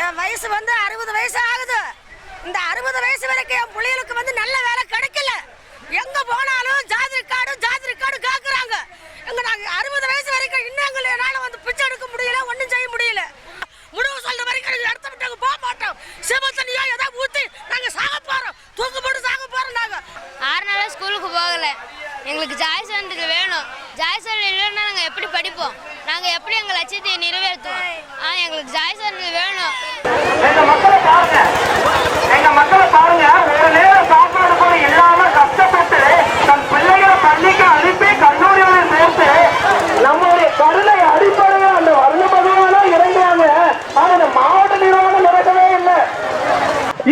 என் வயசு வந்து அறுபது வயசு ஆகுது. இந்த அறுபது வயசு வரைக்கும் என் பிள்ளைகளுக்கு வந்து நல்ல வேலை கிடைக்கல. எங்க போனாலும் ஜாதி கார்டு ஜாதிரி கார்டு கேட்குறாங்க எங்க நாங்க அறுபது வயசு வரைக்கும் இன்னும் எங்களை என்னால வந்து பிச்சை எடுக்க முடியல ஒண்ணும் செய்ய முடியல. முடிவு சொல்ற வரைக்கும் நாங்க இடத்த விட்டு போக மாட்டோம். சிவ தண்ணியா ஏதாவது ஊத்தி நாங்க சாக போறோம். தூக்கு போட்டு சாக போறோம் நாங்க. ஆறு நாளாக ஸ்கூலுக்கு போகலை. எங்களுக்கு ஜாய் சான்றிதழ் வேணும். ஜாய் சான்றிதழ் இல்லைன்னா நாங்கள் எப்படி படிப்போம்? நாங்கள் எப்படி எங்கள் லட்சியத்தை நிறைவேற்றுவோம்? ஆ எங்களுக்கு ஜாய் சான்றிதழ் வேணும். எங்க மக்களை பாருங்க. எங்க மக்களை பாருங்க. ஒரு நேரம் சாப்பாடு கூட இல்லாம கஷ்டப்பட்டு தன் பிள்ளைகளை பள்ளிக்கு அனுப்பி கல்லூரிகளில் சேர்த்து நம்மளுடைய கருணை அடிப்படையில் அந்த வர்ண பகவானா இறங்குறாங்க. ஆனா இந்த மாவட்ட நிர்வாகம் நடக்கவே இல்லை.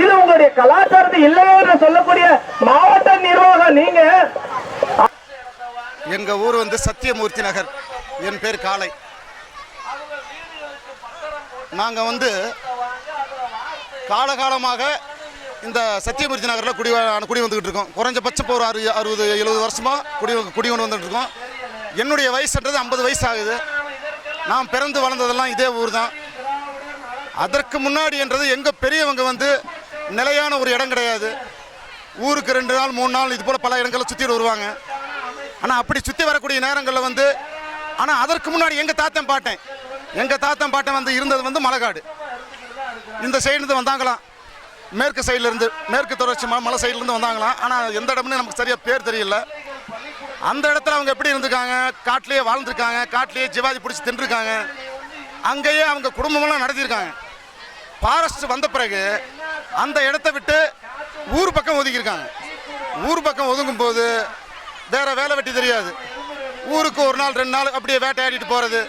இது உங்களுடைய கலாச்சாரத்தை இல்லையே என்று சொல்லக்கூடிய மாவட்ட நிர்வாகம். நீங்க எங்கள் ஊர் வந்து சத்தியமூர்த்தி நகர். என் பேர் காளை. நாங்கள் வந்து காலகாலமாக இந்த சத்தியமூர்த்தி நகரில் குடி குடி வந்துக்கிட்டு இருக்கோம். குறைஞ்சபட்சம் ஒரு அறு அறுபது எழுபது வருஷமாக குடி குடி கொண்டு வந்துட்டு இருக்கோம். என்னுடைய வயசுன்றது ஐம்பது வயசு ஆகுது. நான் பிறந்து வளர்ந்ததெல்லாம் இதே ஊர் தான் அதற்கு முன்னாடி என்றது எங்கள் பெரியவங்க வந்து நிலையான ஒரு இடம் கிடையாது. ஊருக்கு ரெண்டு நாள் மூணு நாள் இது போல் பல இடங்களை சுற்றிட்டு வருவாங்க. ஆனால் அப்படி சுற்றி வரக்கூடிய நேரங்களில் வந்து ஆனால் அதற்கு முன்னாடி எங்கள் தாத்தன் பாட்டேன்? எங்கள் தாத்தன் பாட்டன் வந்து இருந்தது வந்து மலைக்காடு இந்த சைடுலேருந்து வந்தாங்களாம். மேற்கு சைட்லேருந்து மேற்கு தொடர்ச்சி மலை சைட்லேருந்து வந்தாங்களாம். ஆனால் எந்த இடம்னு நமக்கு சரியாக பேர் தெரியல. அந்த இடத்துல அவங்க எப்படி இருந்திருக்காங்க? காட்டிலேயே வாழ்ந்திருக்காங்க. காட்டிலேயே ஜிவாதி பிடிச்சி தின்றுருக்காங்க. அங்கேயே அவங்க குடும்பமெல்லாம் நடத்தியிருக்காங்க. ஃபாரஸ்ட் வந்த பிறகு அந்த இடத்த விட்டு ஊர் பக்கம் ஒதுக்கியிருக்காங்க. ஊர் பக்கம் ஒதுங்கும் போது வேறு வேலை வெட்டி தெரியாது. ஊருக்கு ஒரு நாள் ரெண்டு நாள் அப்படியே வேட்டையாடிட்டு போகிறது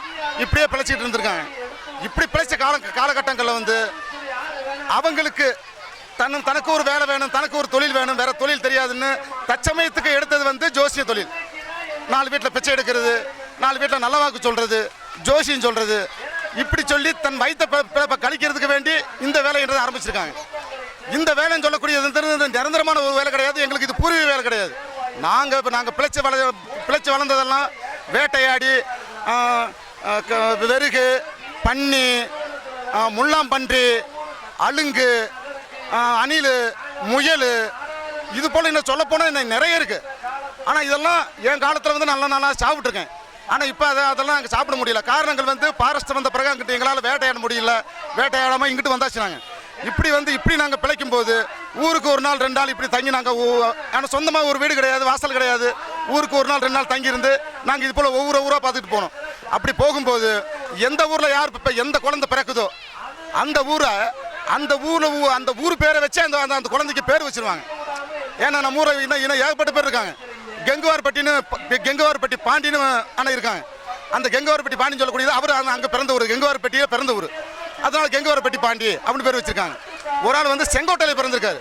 இப்படியே பிழைச்சிட்டு இருந்திருக்காங்க. இப்படி பிழைச்ச கால காலகட்டங்களில் வந்து அவங்களுக்கு தன் தனக்கு ஒரு வேலை வேணும் தனக்கு ஒரு தொழில் வேணும் வேற தொழில் தெரியாதுன்னு தற்சமயத்துக்கு எடுத்தது வந்து ஜோசிய தொழில். நாலு வீட்டில் பிச்சை எடுக்கிறது நாலு வீட்டில் நல்ல வாக்கு சொல்கிறது ஜோசியம் சொல்கிறது இப்படி சொல்லி தன் வயிற்ற பிழப்பை கழிக்கிறதுக்கு வேண்டி இந்த வேலைன்றதை ஆரம்பிச்சிருக்காங்க. இந்த வேலைன்னு சொல்லக்கூடியது நிரந்தரமான ஒரு வேலை கிடையாது. எங்களுக்கு இது பூர்வீக வேலை கிடையாது. நாங்கள் இப்போ நாங்கள் பிழைச்சி வள பிழைச்சி வளர்ந்ததெல்லாம் வேட்டையாடி க- வெறுகு பன்னி முள்ளாம்பன்றி அலுங்கு அணில் முயல் இது போல் இன்னும் சொல்லப்போனால் இன்னும் நிறைய இருக்குது ஆனால் இதெல்லாம் என் காலத்தில் வந்து நல்ல நல்லா சாப்பிட்ருக்கேன் ஆனால் இப்போ அதை அதெல்லாம் அங்கே சாப்பிட முடியல. காரணங்கள் வந்து பாரஸ்ட் வந்த பிறகு அங்கிட்டு எங்களால் வேட்டையாட முடியல. வேட்டையாடாமல் இங்கிட்டு வந்தாச்சு நாங்கள் இப்படி வந்து இப்படி நாங்கள் பிழைக்கும் போது ஊருக்கு ஒரு நாள் ரெண்டு நாள் இப்படி தங்கி நாங்கள் ஆனால் சொந்தமாக ஒரு வீடு கிடையாது வாசல் கிடையாது. ஊருக்கு ஒரு நாள் ரெண்டு நாள் தங்கியிருந்து நாங்கள் இது போல் ஒவ்வொரு ஊராக பார்த்துட்டு போனோம். அப்படி போகும்போது எந்த ஊரில் யார் இப்போ எந்த குழந்தை பிறக்குதோ அந்த ஊரை அந்த ஊரில் அந்த ஊர் பேரை வச்சு அந்த அந்த- அந்த குழந்தைக்கு பேர் வச்சிருவாங்க. ஏன்னா நம்ம ஊரை இன்னும் இன்னும் ஏகப்பட்ட பேர் இருக்காங்க. கெங்குவார்பட்டின்னு கெங்குவார்பட்டி பாண்டின்னு அண்ணன் இருக்காங்க. அந்த கெங்குவார்பட்டி பாண்டின்னு சொல்லக்கூடியது அவர் அங்கே பிறந்த ஊர் கெங்குவார்பட்டியில் பிறந்த ஊர். அதனால கெங்குவார்பட்டி பாண்டி அப்படின்னு பேர் வச்சிருக்காங்க. ஒரு ஆள் வந்து செங்கோட்டையில் பிறந்திருக்காரு.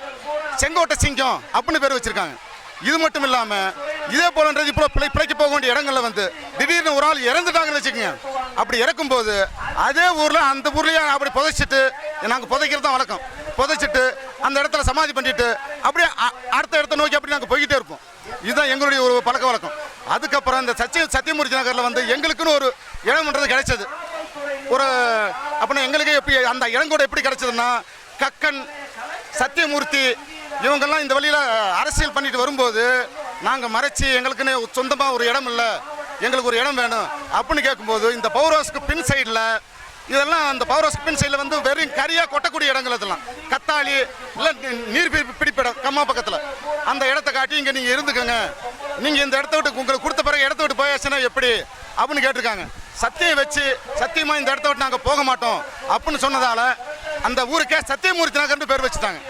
செங்கோட்டை சிங்கம் அப்படின்னு பேர் வச்சிருக்காங்க. இது மட்டும் இல்லாமல் இதே போலன்றது இப்போ பிழை பிழைக்க போக வேண்டிய இடங்களில் வந்து திடீர்னு ஒரு ஆள் இறந்துட்டாங்கன்னு வச்சுக்கோங்க. அப்படி இறக்கும்போது அதே ஊரில் அந்த ஊர்லேயே அப்படி புதைச்சிட்டு நாங்கள் புதைக்கிறது தான் வழக்கம். புதைச்சிட்டு அந்த இடத்துல சமாதி பண்ணிட்டு அப்படியே அ- அடுத்த இடத்த நோக்கி அப்படி நாங்கள் போய்கிட்டே இருப்போம். இதுதான் எங்களுடைய ஒரு பழக்க வழக்கம். அதுக்கப்புறம் இந்த சத்திய சத்தியமூர்த்தி நகரில் வந்து எங்களுக்குன்னு ஒரு இடம்ன்றது கிடைச்சது. ஒரு அப்படின்னா எங்களுக்கு எப்படி அந்த இடம் கூட எப்படி கிடச்சதுன்னா கக்கன் சத்தியமூர்த்தி இவங்கெல்லாம் இந்த வழியில் அரசியல் பண்ணிட்டு வரும்போது நாங்கள் மறைச்சி எங்களுக்குன்னு சொந்தமாக ஒரு இடம் இல்லை எங்களுக்கு ஒரு இடம் வேணும் அப்படின்னு கேட்கும்போது இந்த பௌரோஸ்க்கு பின் சைடில் இதெல்லாம் அந்த பௌரோஸ்க்கு பின் சைடில் வந்து வெறும் கரியாக கொட்டக்கூடிய இடங்கள் இதெல்லாம் கத்தாளி இல்லை நீர் பிடிப்பிடம் கம்மா பக்கத்தில். அந்த இடத்த காட்டி இங்கே நீங்கள் இருந்துக்கோங்க. நீங்கள் இந்த இடத்த விட்டு உங்களுக்கு கொடுத்த பிறகு இடத்த விட்டு போயாச்சுன்னா எப்படி? அப்படின்னு கேட்டிருக்காங்க. சத்தியம் வச்சு சத்தியமாக இந்த இடத்த விட்டு நாங்கள் போக மாட்டோம் அப்படின்னு சொன்னதால அந்த ஊருக்கே சத்தியமூர்த்தி நகர்னு பேர் வச்சுட்டாங்க.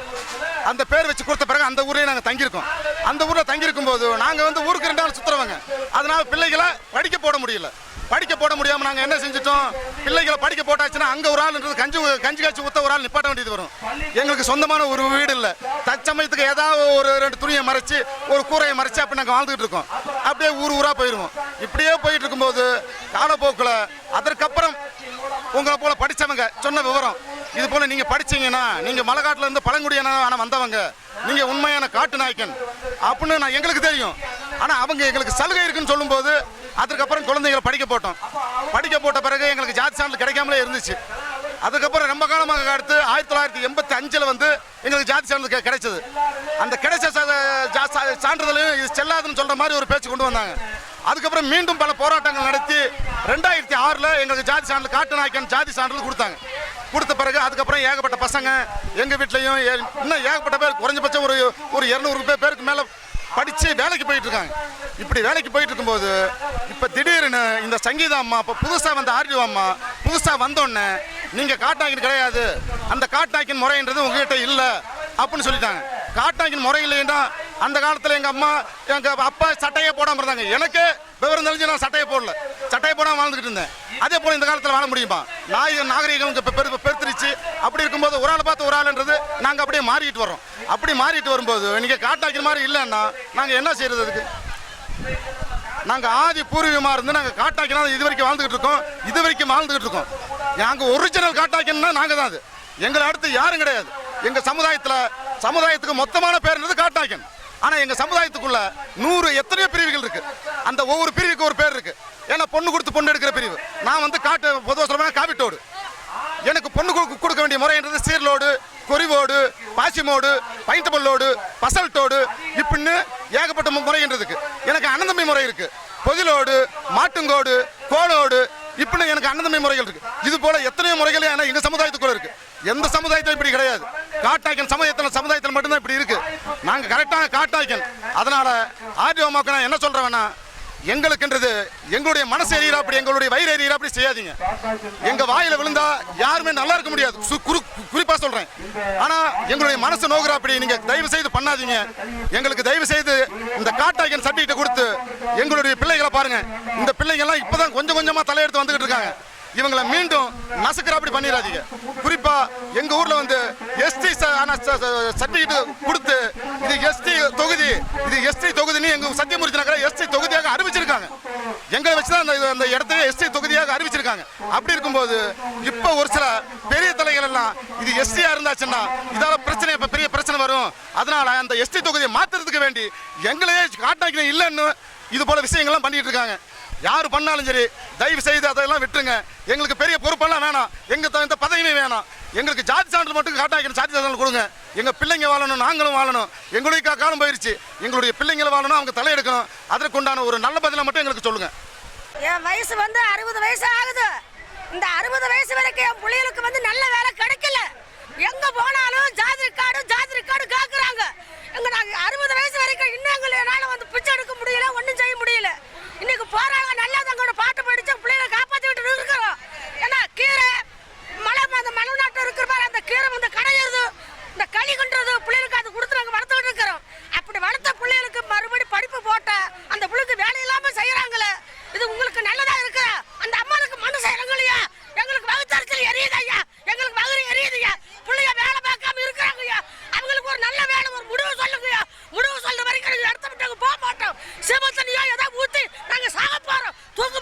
அந்த பேர் வச்சு கொடுத்த பிறகு அந்த ஊர்லேயே நாங்கள் தங்கியிருக்கோம். அந்த ஊரில் தங்கியிருக்கும் போது நாங்கள் வந்து ஊருக்கு ரெண்டு நாள் சுற்றுறவங்க அதனால பிள்ளைகளை படிக்க போட முடியல. படிக்க போட முடியாம நாங்கள் என்ன செஞ்சுட்டோம்? பிள்ளைகளை படிக்க போட்டாச்சுன்னா அங்கே ஒரு ஆள்ன்றது கஞ்சி கஞ்சி காய்ச்சி ஊத்த ஒரு ஆள் நிப்பாட்ட வேண்டியது வரும். எங்களுக்கு சொந்தமான ஒரு வீடு இல்லை. தற்சமயத்துக்கு ஏதாவது ஒரு ரெண்டு துணியை மறைச்சு ஒரு கூரையை மறைச்சு அப்படி நாங்கள் வாழ்ந்துகிட்டு இருக்கோம். அப்படியே ஊர் ஊராக போயிடுவோம் இப்படியே போயிட்டு இருக்கும்போது காலப்போக்கில் அதற்கப்புறம் உங்களை போல படித்தவங்க சொன்ன விவரம். இது போல நீங்க படிச்சீங்கன்னா நீங்க மலைக்காட்டுல இருந்து பழங்குடியான வந்தவங்க நீங்க உண்மையான காட்டு நாயக்கன். அப்படின்னு நான் எங்களுக்கு தெரியும். ஆனா அவங்க எங்களுக்கு சலுகை இருக்குன்னு சொல்லும்போது அதுக்கப்புறம் குழந்தைகளை படிக்க போட்டோம். படிக்க போட்ட பிறகு எங்களுக்கு ஜாதி சான்றிதழ் கிடைக்காமலே இருந்துச்சு. அதுக்கப்புறம் ரொம்ப காலமாக அடுத்து ஆயிரத்தி தொள்ளாயிரத்தி எண்பத்தி அஞ்சில் வந்து எங்களுக்கு ஜாதி சான்றிதழ் கிடைச்சது. அந்த கிடைச்ச சா- சா- சான்றிதழையும் இது செல்லாதுன்னு சொல்ற மாதிரி ஒரு பேச்சு கொண்டு வந்தாங்க. அதுக்கப்புறம் மீண்டும் பல போராட்டங்கள் நடத்தி ரெண்டாயிரத்தி ஆறில் எங்களுக்கு ஜாதி சான்றிதழ் காட்டு நாய்க்கன் ஜாதி சான்றிதழ் கொடுத்தாங்க. கொடுத்த பிறகு அதுக்கப்புறம் ஏகப்பட்ட பசங்க எங்கள் வீட்லேயும் இன்னும் ஏகப்பட்ட பேர் குறைஞ்சபட்சம் ஒரு ஒரு இரநூறு பேர் பேருக்கு மேலே படித்து வேலைக்கு போயிட்டு இருக்காங்க இப்படி வேலைக்கு போயிட்டு இருக்கும்போது இப்போ திடீர்னு இந்த சங்கீதா அம்மா இப்போ புதுசாக வந்த ஆர்டிஓ அம்மா புதுசாக வந்தோடனே நீங்கள் காட்டாக்கின் கிடையாது. அந்த காட்டாக்கின் முறைன்றது உங்ககிட்ட இல்லை அப்படின்னு சொல்லிட்டாங்க. காட்டாக்கின் முறை இல்லைன்னா அந்த காலத்தில் எங்கள் அம்மா எங்கள் அப்பா சட்டையே போடாமல் இருந்தாங்க. எனக்கு விவரம் தெரிஞ்சு நான் சட்டையை போடல. சட்டையை போடாமல் வாழ்ந்துக்கிட்டு இருந்தேன். அதே போல் இந்த காலத்தில் வாழ முடியுமா? நாய் நாகரிகம் இப்போ பெரு பெருத்துருச்சு அப்படி இருக்கும்போது ஒரு ஆளை பார்த்து ஒரு ஆளுன்றது நாங்கள் அப்படியே மாறிட்டு வரோம் அப்படி மாறிட்டு வரும்போது நீங்கள் காட்டாக்கிற மாதிரி இல்லைன்னா நாங்கள் என்ன செய்யறது அதுக்கு? நாங்கள் ஆதி பூர்வீகமாக இருந்து நாங்கள் காட்டாக்கினா இது வரைக்கும் வாழ்ந்துகிட்டு இருக்கோம். இது வரைக்கும் வாழ்ந்துகிட்டு இருக்கோம். நாங்கள் ஒரிஜினல் காட்டாக்கினா நாங்கள் தான் அது. எங்களை அடுத்து யாரும் கிடையாது. எங்கள் சமுதாயத்தில் சமுதாயத்துக்கு மொத்தமான பேர்ன்றது காட்டாக்கன். ஆனால் எங்கள் சமுதாயத்துக்குள்ள நூறு எத்தனையோ பிரிவுகள் இருக்கு. அந்த ஒவ்வொரு பிரிவுக்கு ஒரு பேர் இருக்கு. ஏன்னா பொண்ணு கொடுத்து பொண்ணு எடுக்கிற பிரிவு. நான் வந்து காட்டு பொதுவாக சொல்லுவேன் காவிட்டோடு எனக்கு பொண்ணு கொடு- கொடுக்க வேண்டிய முறைன்றது சீர்லோடு கொரிவோடு பாசிமோடு பைண்டபல்லோடு பசல்ட்டோடு இப்படின்னு ஏகப்பட்ட முறைன்றதுக்கு எனக்கு அனந்தமை முறை இருக்கு. பொதிலோடு மாட்டுங்கோடு கோலோடு இப்படின்னு எனக்கு அன்னதமை முறைகள் இருக்கு. இது போல எத்தனையோ முறைகள் ஏன்னா எங்க சமுதாயத்துக்குள்ள இருக்கு. எந்த சமுதாயத்திலும் இப்படி கிடையாது. காட்டாய்க்கன் சமுதாயத்தில் சமுதாயத்தில் மட்டும்தான் இப்படி இருக்கு. நாங்கள் கரெக்டான காட்டாய்க்கன் அதனால ஆர்டிஓ மக்கள் என்ன சொல்றேன்னா எங்களுக்குன்றது எங்களுடைய மனசு எரியறா அப்படி எங்களுடைய வயிறு எரியறா அப்படி செய்யாதீங்க. எங்க வாயில விழுந்தா யாருமே நல்லா இருக்க முடியாது. சு- குறிப்பா சொல்றேன். ஆனா எங்களுடைய மனசு நோக்குறா அப்படி நீங்க தயவு செய்து பண்ணாதீங்க. எங்களுக்கு தயவு செய்து இந்த காட்டாய்க்கன் சர்டிஃபிகேட் கொடுத்து எங்களுடைய பிள்ளைகளை பாருங்க. இந்த பிள்ளைங்க எல்லாம் இப்பதான் கொஞ்சம் கொஞ்சமா தலையெடுத்து வந்துகிட்டு இருக்காங்க. இவங்களை மீண்டும் நசுக்கிறாப்படி பண்ணிடாதீங்க குறிப்பா எங்க ஊர்ல வந்து எஸ்டி சர்டிபிகேட் கொடுத்து இது எஸ்டி தொகுதி இது எஸ்டி தொகுதின்னு எங்க சத்தியமூர்த்தி நகர எஸ்டி தொகுதியாக அறிவிச்சிருக்காங்க. எங்களை வச்சுதான் அந்த அந்த இடத்துல எஸ்டி தொகுதியாக அறிவிச்சிருக்காங்க. அப்படி இருக்கும்போது இப்போ ஒரு சில பெரிய தலைகள் எல்லாம் இது எஸ்டியா இருந்தாச்சுன்னா இதால பிரச்சனை இப்போ பெரிய பிரச்சனை வரும். அதனால அந்த எஸ்டி தொகுதியை மாத்துறதுக்கு வேண்டி எங்களையே காட்டாக்கி இல்லைன்னு இது போல விஷயங்கள்லாம் பண்ணிட்டு இருக்காங்க. யார் பண்ணாலும் சரி தயவு செய்து அதெல்லாம் விட்டுருங்க. எங்களுக்கு பெரிய பொறுப்பெல்லாம் வேணாம். எங்கள் தகுந்த பதவியுமே வேணாம். எங்களுக்கு ஜாதி சான்றிதழ் மட்டும் காட்டாக்கணும் ஜாதி சான்றிதழ் கொடுங்க. எங்கள் பிள்ளைங்க வாழணும் நாங்களும் வாழணும். எங்களுடைய காலம் போயிடுச்சு எங்களுடைய பிள்ளைங்களை வாழணும் அவங்க தலையெடுக்கணும். அதற்குண்டான ஒரு நல்ல பதிலை மட்டும் எங்களுக்கு சொல்லுங்கள் என் வயசு வந்து அறுபது வயசு ஆகுது. இந்த அறுபது வயசு வரைக்கும் என் பிள்ளைகளுக்கு வந்து நல்ல வேலை கிடைக்கல எங்க போனாலும் ஜாதி கார்டு ஜாதி கார்டு கேக்குறாங்க எங்க நாங்க அறுபது வயசு வரைக்கும் இன்னும் எங்களால வந்து பிச்சை எடுக்க முடியல ஒன்றும் செய்ய முடியல இன்னைக்கு போறாங்க நல்லா தங்களோட பாட்டு படிச்சு பிள்ளைகளை காப்பாத்தி விட்டு இருக்கிறோம் ஏன்னா கீரை மலை அந்த மலைநாட்டில் இருக்கிற பாரு அந்த கீரை வந்து கடையிறது இந்த களி கொண்டுறது பிள்ளைகளுக்கு அது கொடுத்து நாங்கள் வளர்த்துக்கிட்டு இருக்கிறோம் அப்படி வளர்த்த பிள்ளைகளுக்கு மறுபடியும் படிப்பு போட்ட அந்த பிள்ளைக்கு வேலை இல்லாம செய்யறாங்களே இது உங்களுக்கு நல்லதா இருக்கா அந்த அம்மாவுக்கு மனசு இறங்கலையா எங்களுக்கு வகுத்தறிச்சல் எரியுது ஐயா எங்களுக்கு வகுறு எரியுதுயா பிள்ளைய வேலை பார்க்காம இருக்கிறாங்கய்யா அவங்களுக்கு ஒரு நல்ல வேலை ஒரு முடிவு சொல்லுங்கய்யா முடிவு சொல்ற வரைக்கும் நாங்க போக மாட்டோம். சிவத்தனியா ஏதாவது ஊத்தி நாங்க சாக போறோம். தூக்கு